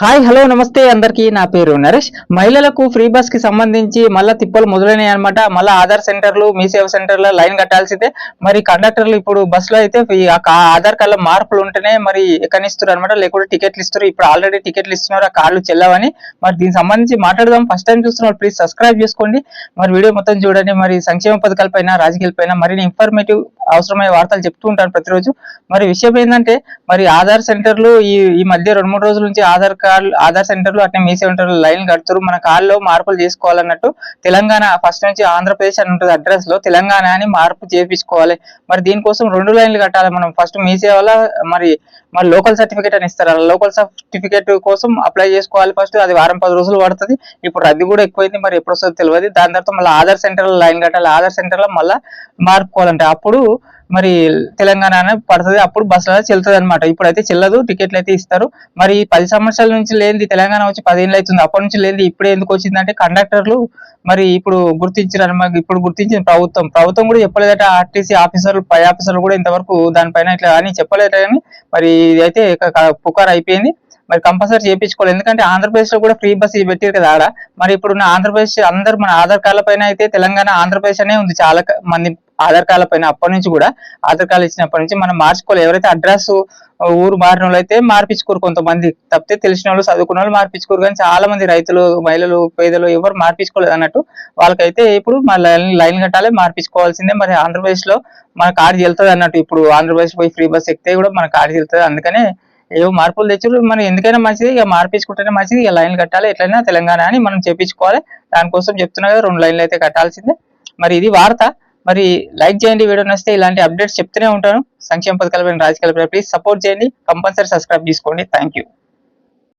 Hi hello నమస్తే అందరికీ. నా పేరు నరేష్. మహిళలకు ఫ్రీ బస్కి సంబంధించి మళ్ళా తిప్పలు మొదలైనాయి అనమాట మళ్ళా ఆధార్ సెంటర్లు మీ సేవ సెంటర్లో లైన్ కట్టాల్సిందే. మరి కండక్టర్లు ఇప్పుడు బస్సులో అయితే ఆధార్ కార్డులో మార్పులు ఉంటేనే మరి ఎక్కనిస్తారు అనమాట లేకుంటే టికెట్లు ఇస్తారు ఇప్పుడు ఆల్రెడీ టికెట్లు ఇస్తున్నారు. ఆ కార్డులు చెల్లవని. మరి దీనికి సంబంధించి మాట్లాడదాం. ఫస్ట్ టైం చూస్తున్నారు ప్లీజ్ సబ్స్క్రైబ్ చేసుకోండి. మరి వీడియో మొత్తం చూడండి. మరి సంక్షేమ పథకాలపైన రాజకీయాలపైన మరిన్ని ఇన్ఫర్మేటివ్ అవసరమయ్యే వార్తలు చెప్తూ ఉంటాను ప్రతిరోజు. మరి విషయం ఏంటంటే మరి ఆధార్ సెంటర్లు ఈ ఈ మధ్య రెండు మూడు రోజుల నుంచి ఆధార్ కార్డు ఆధార్ సెంటర్లు అట్నే మీ సెంటర్లు లైన్ కడుతున్నారు మన కార్డులో మార్పులు చేసుకోవాలన్నట్టు తెలంగాణ ఫస్ట్ నుంచి ఆంధ్రప్రదేశ్ అని ఉంటుంది అడ్రస్లో తెలంగాణ అని మార్పు చేపించుకోవాలి. మరి దీనికోసం రెండు లైన్లు కట్టాలి మనం. ఫస్ట్ మీ సేవల మరి మరి లోకల్ సర్టిఫికేట్ అని ఇస్తారు. లోకల్ సర్టిఫికేట్ కోసం అప్లై చేసుకోవాలి ఫస్ట్. అది వారం పది రోజులు పడుతుంది. ఇప్పుడు రద్దీ కూడా ఎక్కువైంది. మరి ఎప్పుడు వస్తుందో తెలియదు దాని తర్వాత మళ్ళీ ఆధార్ సెంటర్లో లైన్ కట్టాలి. ఆధార్ సెంటర్లో మళ్ళీ మార్పుకోవాలంటే అప్పుడు మరి తెలంగాణ అనేది పడుతుంది. అప్పుడు బస్సులలో చెల్లుతుంది అనమాట ఇప్పుడైతే చెల్లదు టికెట్లు అయితే ఇస్తారు. మరి పది సంవత్సరాల నుంచి లేనిది తెలంగాణ వచ్చి పదిహేనులు అవుతుంది. అప్పటి నుంచి లేనిది ఇప్పుడు ఎందుకు వచ్చిందంటే కండక్టర్లు మరి ఇప్పుడు గుర్తించారు అనమాట ఇప్పుడు గుర్తించిన ప్రభుత్వం. ప్రభుత్వం కూడా చెప్పలేదట ఆర్టీసీ ఆఫీసర్లు పై ఆఫీసర్లు కూడా ఇంతవరకు దానిపైన ఇట్లా అని చెప్పలేదట కానీ మరి ఇదైతే పుకార్ అయిపోయింది. మరి కంపల్సరీ చేయించుకోవాలి. ఎందుకంటే ఆంధ్రప్రదేశ్లో కూడా ఫ్రీ బస్ ఇది పెట్టారు కదా ఆడ. మరి ఇప్పుడు ఉన్న ఆంధ్రప్రదేశ్ అందరు మన ఆధార్ కార్డుల పైన అయితే తెలంగాణ ఆంధ్రప్రదేశ్ అనే ఉంది. చాలా మంది ఆధార్ కార్డుల పైన అప్పటి నుంచి కూడా ఆధార్ కార్డు ఇచ్చినప్పటి నుంచి మనం మార్చుకోవాలి. ఎవరైతే అడ్రస్ ఊరు మారిన వాళ్ళు అయితే మార్పించుకోరు కొంతమంది. తప్పితే తెలిసిన వాళ్ళు చదువుకున్న వాళ్ళు మార్పించుకోరు కానీ చాలా మంది రైతులు మహిళలు పేదలు ఎవరు మార్పించుకోలేదు అన్నట్టు వాళ్ళకైతే ఇప్పుడు మన లైన్ లైన్ కట్టాలి మార్పించుకోవాల్సిందే మరి ఆంధ్రప్రదేశ్లో మన కార్డు చెల్తుంది అన్నట్టు ఇప్పుడు ఆంధ్రప్రదేశ్ పోయి ఫ్రీ బస్ ఎక్కితే కూడా మన కార్డు చెల్తుంది అందుకనే ఏవో మార్పులు తెచ్చారు. మనం ఎందుకైనా మంచిది. ఇక మార్పించుకుంటేనే మంచిది. ఇక లైన్ కట్టాలి. ఎట్లయినా తెలంగాణ అని మనం చేపించుకోవాలి దానికోసం చెప్తున్నా కదా రెండు లైన్లు అయితే కట్టాల్సిందే. మరి ఇది వార్త. మరి లైక్ చేయండి వీడియో నచ్చితే ఇలాంటి అప్డేట్స్ చెప్తూనే ఉంటాను. సంక్షేమ పథకాలపైన రాజకీయాలపై ప్లీజ్ సపోర్ట్ చేయండి. కంపల్సరీ సబ్స్క్రైబ్ చేసుకోండి. Thank you